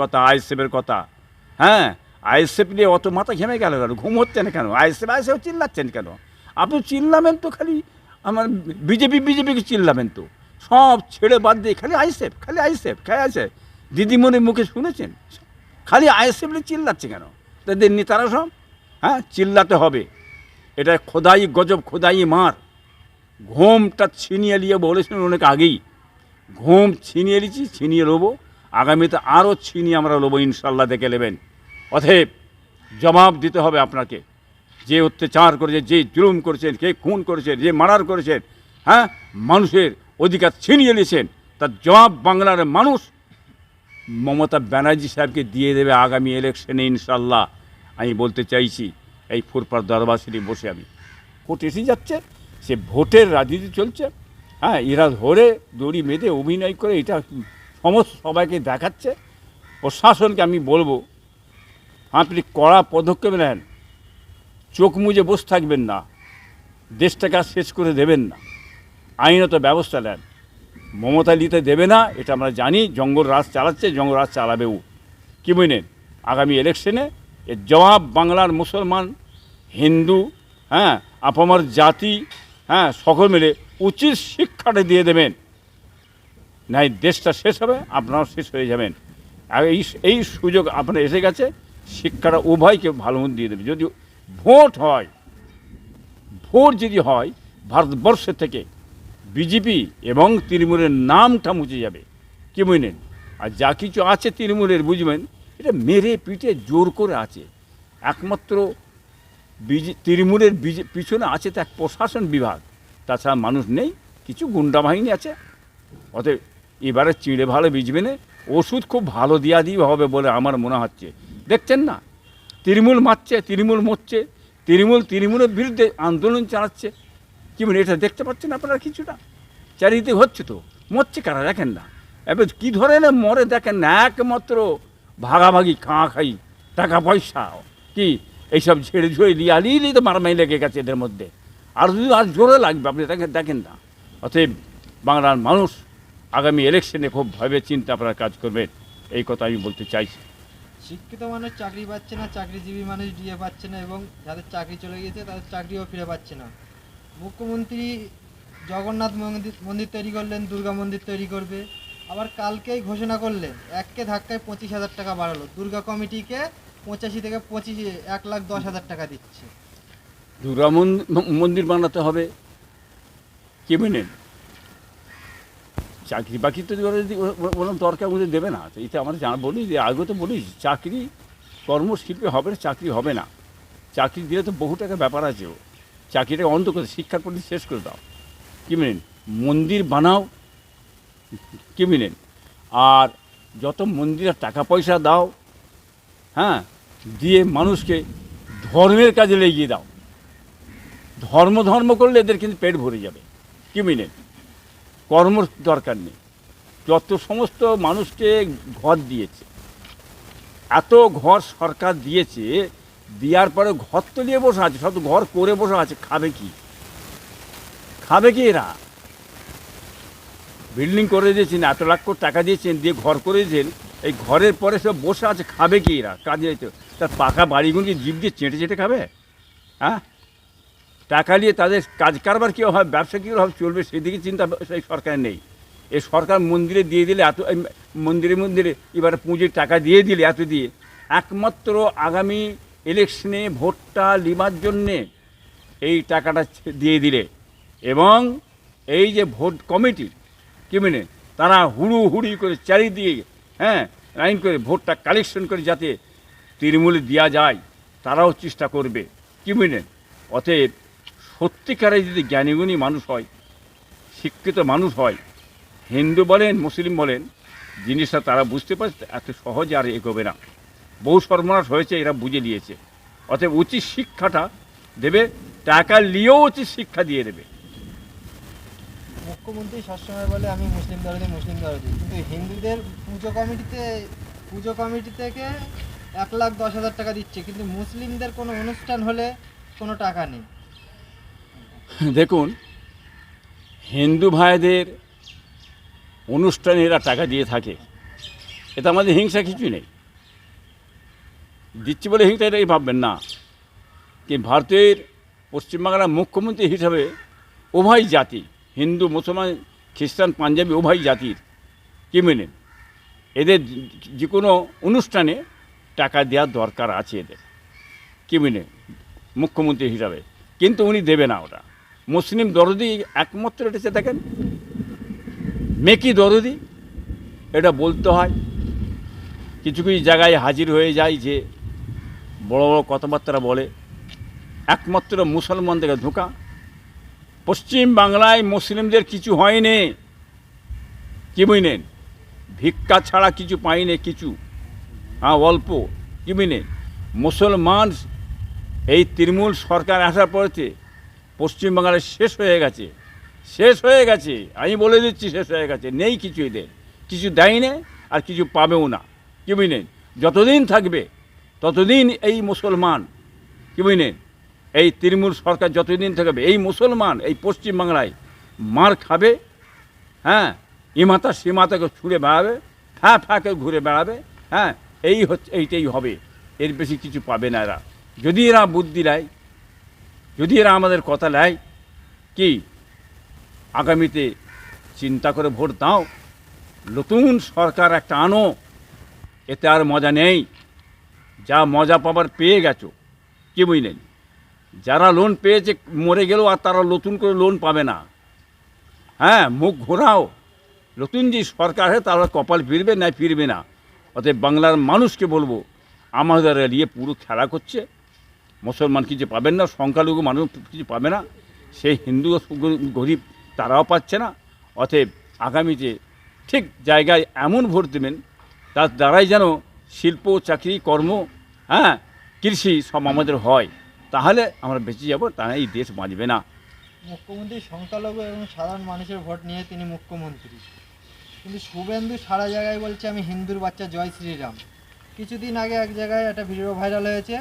কথা, আইএসএফের কথা। হ্যাঁ আইএসএফ নিয়ে অত মাথা ঘেমে গেল কেন? ঘুম হচ্ছে না কেন? আইএসএফ আইএসএফ চিল্লাচ্ছেন কেন? আপনি চিল্লাবেন তো খালি, আমার বিজেপি বিজেপিকে চিল্লাবেন তো? সব ছেড়ে বাদ দিয়ে খালি আইএসএফ খালি আইএসএফ খালি আইএসএফ। দিদিমণির মুখে শুনেছেন? খালি আইএসএফ নিয়ে চিল্লাচ্ছে কেন? তাদের নেতারা সব হ্যাঁ চিল্লাতে হবে। এটা খোদাই গজব, খোদাই মার। ঘুমটা ছিনিয়ে নিয়ে বলেছিলেন অনেক আগেই। ঘুম ছিনিয়ে নিচ্ছি ছিনিয়ে নেব। আগামীতে আরও ছিনিয়ে আমরা নেব ইনশাল্লাহ দেখে নেবেন। অতএব জবাব দিতে হবে আপনাকে। যে অত্যাচার করেছে, যে জুলুম করেছেন কে খুন করেছেন যে মার্ডার করেছেন হ্যাঁ মানুষের অধিকার ছিনিয়ে নিয়েছেন, তার জবাব বাংলার মানুষ মমতা ব্যানার্জি সাহেবকে দিয়ে দেবে আগামী ইলেকশনে ইনশাল্লাহ। আমি বলতে চাইছি, এই ফুরপার দরবাসিনী বসে আমি। ভোট এসে যাচ্ছে, সে ভোটের রাজনীতি চলছে হ্যাঁ এরা ধরে দড়ি বেঁধে অভিনয় করে, এটা সমস্ত সবাইকে দেখাচ্ছে। প্রশাসনকে আমি বলব, আপনি কড়া পদক্ষেপ নেন। চোখ মুজে বসে থাকবেন না। দেশটাকে আর শেষ করে দেবেন না। আইনত ব্যবস্থা নেন। মমতা নিতে দেবে না, এটা আমরা জানি। জঙ্গল রাজ চালাচ্ছে, জঙ্গল রাজ চালাবেও কি বুঝলেন আগামী ইলেকশনে এর জবাব বাংলার মুসলমান, হিন্দু হ্যাঁ আপামার জাতি হ্যাঁ সকল মিলে উচিত শিক্ষাটা দিয়ে দেবেন। নাই, দেশটা শেষ হবে, আপনারাও শেষ হয়ে যাবেন। আর এই এই সুযোগ আপনার এসে গেছে, শিক্ষাটা উভয়কে ভালো মন্দ দিয়ে দেবে। যদি ভোট হয়, ভোট যদি হয় ভারতবর্ষের থেকে বিজেপি এবং তৃণমূলের নামটা মুছে যাবে। কি বুঝলেন? আর যা কিছু আছে তৃণমূলের, বুঝবেন? এটা মেরে পিঠে জোর করে আছে। একমাত্র বিজে, তৃণমূলের পিছনে আছে তো এক প্রশাসন বিভাগ। তাছাড়া মানুষ নেই, কিছু গুন্ডা বাহিনী আছে। অতএব এবারে চিড়ে ভালো বিজবে না? ওষুধ খুব ভালো দিয়া দিয়ে হবে বলে আমার মনে হচ্ছে। দেখছেন না? তৃণমূল মারছে, তৃণমূল মরছে, তৃণমূল তৃণমূলের বিরুদ্ধে আন্দোলন চালাচ্ছে। কি মানে এটা দেখতে পাচ্ছেন আপনারা কিছুটা? চারিদিকে হচ্ছে তো, মরছে কারা দেখেন না? এবার কী ধরনের মরে দেখেন না? একমাত্র ভাগাভাগি, খাঁ খাই, টাকা পয়সা, কি এইসব ঝেড়ে ঝুড়ে দিয়ে আলিয়ে তো মারামারি লেগে গেছে এদের মধ্যে। আর যদি আর জোরে লাগবে, আপনি দেখেন দেখেন না। অতএব বাংলার মানুষ আগামী ইলেকশনে খুব ভাবে চিন্তা আপনারা কাজ করবেন। এই কথা আমি বলতে চাইছি। শিক্ষিত মানুষ চাকরি পাচ্ছে না চাকরিজীবী মানুষ ডিএ পাচ্ছে না এবং যাদের চাকরি চলে গিয়েছে তাদের চাকরিও ফিরে পাচ্ছে না। মুখ্যমন্ত্রী জগন্নাথ মন্দির মন্দির তৈরি করলেন দুর্গা মন্দির তৈরি করবে। আবার কালকেই ঘোষণা করলেন এককে ধাক্কায় পঁচিশ হাজার টাকা বাড়ালো। দুর্গা কমিটিকে পঁচাশি থেকে পঁচিশ এক লাখ দশ হাজার টাকা দিচ্ছে। দুর্গা মন- মন্দির বানাতে হবে। কে মেনেন চাকরি বাকরি তো যদি ওরকম দরকার ওদের দেবে না। তো এটা আমরা জানা বলি যে আগে তো বলি, চাকরি কর্মশিল্পে হবে না চাকরি হবে না। চাকরি দিলে তো বহু টাকা ব্যাপার আছে। ও চাকরিটাকে অন্ত করে, শিক্ষার প্রতি শেষ করে দাও। কি মেনেন? মন্দির বানাও। কি মেনেন? আর যত মন্দিরের টাকা পয়সা দাও হ্যাঁ দিয়ে মানুষকে ধর্মের কাজে লেগিয়ে দাও। ধর্ম ধর্ম করলে এদের কিন্তু পেট ভরে যাবে। কি মিনেন? কর্ম দরকার নেই। যত সমস্ত মানুষকে ঘর দিয়েছে, এত ঘর সরকার দিয়েছে, দেওয়ার পরে ঘর তো নিয়ে বসে আছে, সব ঘর করে বসে আছে, খাবে কি? খাবে কি এরা? বিল্ডিং করে দিয়েছেন, এত লাখ কোটি টাকা দিয়েছেন, দিয়ে ঘর করে দিয়েছেন, এই ঘরের পরে সব বসে আছে, খাবে কি এরা? কাজে তো তার পাকা বাড়িগুলো জীব দিয়ে চেটে চেটে খাবে? হ্যাঁ? টাকা নিয়ে তাদের কাজ কারবার কী হবে, ব্যবসা কীভাবে চলবে সেদিকে চিন্তা সেই সরকার নেই। এই সরকার মন্দিরে দিয়ে দিলে এত মন্দিরে মন্দিরে এবারে পুঁজির টাকা দিয়ে দিলে এত দিয়ে, একমাত্র আগামী ইলেকশনে ভোটটা লিবার জন্যে এই টাকাটা দিয়ে দিলে। এবং এই যে ভোট কমিটি, কি মেনে, তারা হুড়ু হুড়ি করে চারিদিকে হ্যাঁ লাইন করে ভোটটা কালেকশন করে যাতে তৃণমূলে দেওয়া যায়, তারাও চেষ্টা করবে। কি বুঝলেন অতএব সত্যিকারে যদি জ্ঞানীগুণী মানুষ হয়, শিক্ষিত মানুষ হয়, হিন্দু বলেন, মুসলিম বলেন, জিনিসটা তারা বুঝতে পারছে এত সহজে আর এগোবে না। বহু সর্বনাশ হয়েছে, এরা বুঝে নিয়েছে। অতএব উচিত শিক্ষাটা দেবে, টাকা নিয়েও উচিত শিক্ষা দিয়ে দেবে। মুখ্যমন্ত্রী সবসময় বলে, আমি মুসলিম দরদি মুসলিম দরদি কিন্তু হিন্দুদের পুজো কমিটিতে, পুজো কমিটি থেকে এক লাখ দশ হাজার টাকা দিচ্ছে, কিন্তু মুসলিমদের কোনো অনুষ্ঠান হলে কোনো টাকা নেই। দেখুন, হিন্দু ভাইদের অনুষ্ঠানে এরা টাকা দিয়ে থাকে। এতে আমাদের হিংসা কিছুই নেই। দিচ্ছি বলে হিংসা এটাই ভাববেন না। কি ভারতের পশ্চিমবাংলার মুখ্যমন্ত্রী হিসাবে উভয় জাতি, হিন্দু, মুসলমান, খ্রিস্টান, পাঞ্জাবি উভয় জাতির কি মেনেন এদের যে কোনো অনুষ্ঠানে টাকা দেওয়ার দরকার আছে এদের। কি মেনে? মুখ্যমন্ত্রী হিসাবে। কিন্তু উনি দেবে না ওটা। মুসলিম দরদি একমাত্র এটাতে দেখেন মেকি দরদি, এটা বলতে হয়। কিছু কিছু জায়গায় হাজির হয়ে যায় যে বড় বড় কথাবার্তা বলে। একমাত্র মুসলমানদের ধোকা। পশ্চিম বাংলায় মুসলিমদের কিছু হয়নি। কি বুঝলেন? ভিক্ষা ছাড়া কিছু পাইনি কিছু। হ্যাঁ অল্প। কি বুঝলেন? মুসলমান এই তৃণমূল সরকার আসার পরেতে পশ্চিমবাংলায় শেষ হয়ে গেছে। শেষ হয়ে গেছে। আমি বলে দিচ্ছি শেষ হয়ে গেছে। নেই কিছু এদের। কিছু দেয় না আর কিছু পাবেও না। কি বুঝলেন? যতদিন থাকবে, ততদিন এই মুসলমান, কি বুঝলেন? এই তৃণমূল সরকার যতদিন থাকবে, এই মুসলমান এই পশ্চিমবাংলায় মার খাবে হ্যাঁ? ইমাতা সীমাতাকে ছুঁড়ে বেড়াবে, ফ্যা ফ্যাকে ঘুরে বেড়াবে হ্যাঁ? এই হচ্ছে, এইটাই হবে। এর বেশি কিছু পাবে না এরা। যদি এরা বুদ্ধি নেয় যদি এরা আমাদের কথা নেয় কি আগামীতে চিন্তা করে ভোট দাও? নতুন সরকার একটা আনো, এতে আর মজা নেই। যা মজা পাবার পেয়ে গেছো। কি বুঝলেন? যারা লোন পেয়েছে, মরে গেলেও আর তারা নতুন করে লোন পাবে না। হ্যাঁ মুখ ঘোরাও। নতুন যে সরকার হয় তারা কপাল ফিরবে না ফিরবে না। অতএব বাংলার মানুষকে বলব, আমাদের নিয়ে পুরো খেলা করছে। মুসলমান কিছু পাবেন না, সংখ্যালঘু মানুষ কিছু পাবে না। সেই হিন্দু গরিব তারাও পাচ্ছে না। অতএব আগামীতে ঠিক জায়গায় এমন ভোট দেবেন, তার দ্বারাই যেন শিল্প, চাকরি, কর্ম হ্যাঁ কৃষি সব আমাদের হয়। তাহলে আমরা বেঁচে যাব তাহলে এই দেশ বাঁচবে না। মুখ্যমন্ত্রী সংখ্যালঘু এবং সাধারণ মানুষের ভোট নিয়ে তিনি মুখ্যমন্ত্রী। কিন্তু শুভেন্দু সারা জায়গায় বলছে, আমি হিন্দুর বাচ্চা, জয় শ্রীরাম। কিছুদিন আগে এক জায়গায় একটা ভিডিও ভাইরাল হয়েছে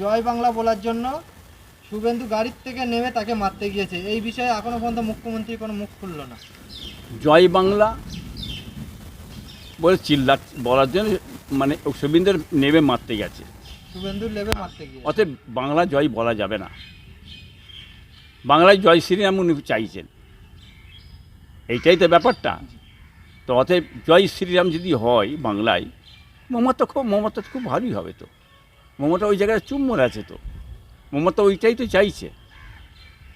জয় বাংলা বলার জন্য শুভেন্দু গাড়ির থেকে নেমে তাকে মারতে গিয়েছে। এই বিষয়ে এখনও পর্যন্ত মুখ্যমন্ত্রী কোনো মুখ খুলল না। জয় বাংলা বলে চিল্লা বলার জন্য মানে শুভেন্দুর নেমে মারতে গেছে। শুভেন্দুর নেমে মারতে গিয়ে অতএব বাংলা জয় বলা যাবে না। বাংলায় জয় শ্রীরাম উনি চাইছেন। এইটাই তো ব্যাপারটা। তো অতএব জয় শ্রীরাম যদি হয় বাংলায় মমতা খুব মমতা খুব ভালোই হবে তো। মমতা ওই জায়গায় চুম্বর আছে তো। মমতা ওইটাই তো চাইছে।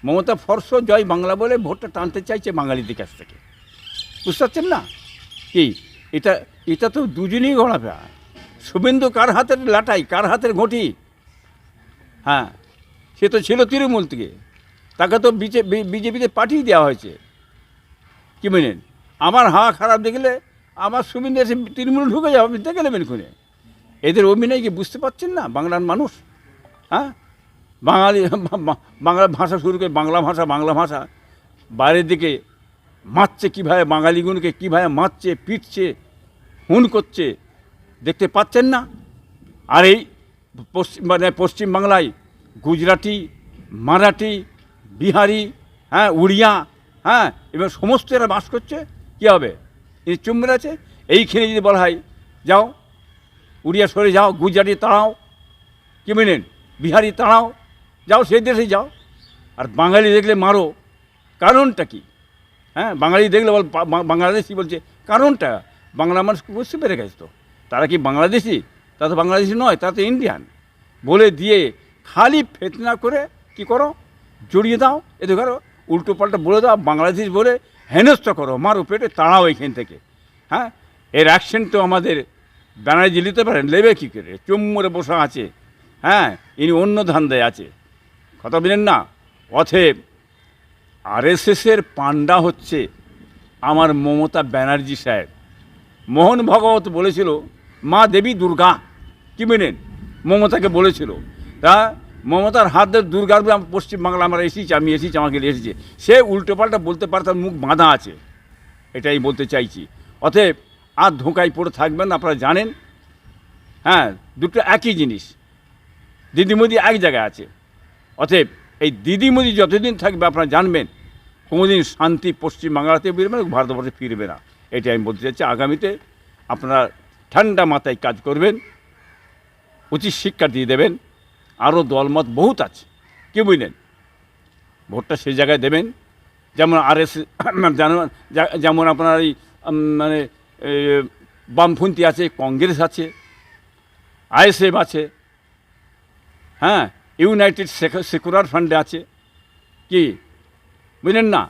মমতা ফর্স জয় বাংলা বলে ভোটটা টানতে চাইছে বাঙালিদের কাছ থেকে। বুঝতে পারছেন না? কি? এটা এটা তো দুজনেই গড়াবে শুভেন্দু কার হাতের লাটাই কার হাতের ঘটি? হ্যাঁ সে তো ছিল তৃণমূল থেকে। তাকে তো বিজেপিতে পাঠিয়ে দেওয়া হয়েছে। কি বলেন? আমার হাওয়া খারাপ দেখলে আমার শুভেন্দু এসে তৃণমূল ঢুকে যাবে, দেখে নেবেন খুনে। এদের অভিনয় কি বুঝতে পারছেন না? বাংলার মানুষ হ্যাঁ? বাঙালি বাংলা ভাষা শুরু করে বাংলা ভাষা বাংলা ভাষা। বাইরের দিকে মারছে কীভাবে বাঙালিগুলোকে, কীভাবে মারছে, পিটছে হুন করছে, দেখতে পাচ্ছেন না? আর এই পশ্চিম মানে পশ্চিমবাংলায় গুজরাটি, মারাঠি, বিহারি হ্যাঁ উড়িয়া হ্যাঁ এবং সমস্ত এরা বাস করছে, কী হবে? এই চুম্বর আছে? এইখানে যদি বলা হয়, যাও উড়িয়া সরে যাও, গুজরাটি তাড়াও কি মেনেন বিহারি তাড়াও, যাও সেই দেশে যাও। আর বাঙালি দেখলে মারো, কারণটা কি? হ্যাঁ বাঙালি দেখলে বল বাংলাদেশি বলছে, কারণটা? বাংলা মানুষ বুঝতে পেরে গেছে তো। তারা কি বাংলাদেশি? তারা তো বাংলাদেশি নয়, তারা তো ইন্ডিয়ান। বলে দিয়ে খালি ফেতনা করে কি করো? জড়িয়ে দাও। এতে করো উল্টো পাল্টা বলে দাও, বাংলাদেশ বলে হেনস্থ করো, মারো পেটে, তাড়াও এখান থেকে। হ্যাঁ এর অ্যাকশন তো আমাদের ব্যানার্জি নিতে পারেন নেবে কী করে? চুম্মরে বসা আছে হ্যাঁ? ইনি অন্য ধান্দায় আছে। কথা বলেন না। অথেব আরএসএসের পান্ডা হচ্ছে আমার মমতা ব্যানার্জি সাহেব। মোহন ভগবত বলেছিল, মা দেবী দুর্গা। কী মেনেন মমতাকে বলেছিল। তা মমতার হাত ধরে দুর্গার পশ্চিমবাংলা আমরা এসেছি, আমি এসেছি, আমাকে এসেছে। সে উল্টোপাল্টা বলতে পারে তার মুখ বাঁধা আছে। এটাই বলতে চাইছি। অতএব আর ধোঁকায় পড়ে থাকবেন, আপনারা জানেন। হ্যাঁ দুটো একই জিনিস। দিদিমদি এক জায়গায় আছে। অতএব এই দিদিমদি যতদিন থাকবে, আপনারা জানবেন, কোনোদিন শান্তি পশ্চিমবাংলাতে ফিরবে না, ভারতবর্ষে ফিরবে না। এটাই আমি বলতে চাচ্ছি আগামীতে আপনারা ঠান্ডা মাথায় কাজ করবেন, উচিত শিক্ষা দিয়ে দেবেন। আরও দলমত বহুত আছে। কি বুঝলেন? ভোটটা সেই জায়গায় দেবেন। যেমন আর এস যেমন আপনার এই মানে বামপন্থী আছে কংগ্রেস আছে আইএসএফ আছে হ্যাঁ ইউনাইটেড সেকুলার ফান্ডে আছে কি? বুঝলেন না?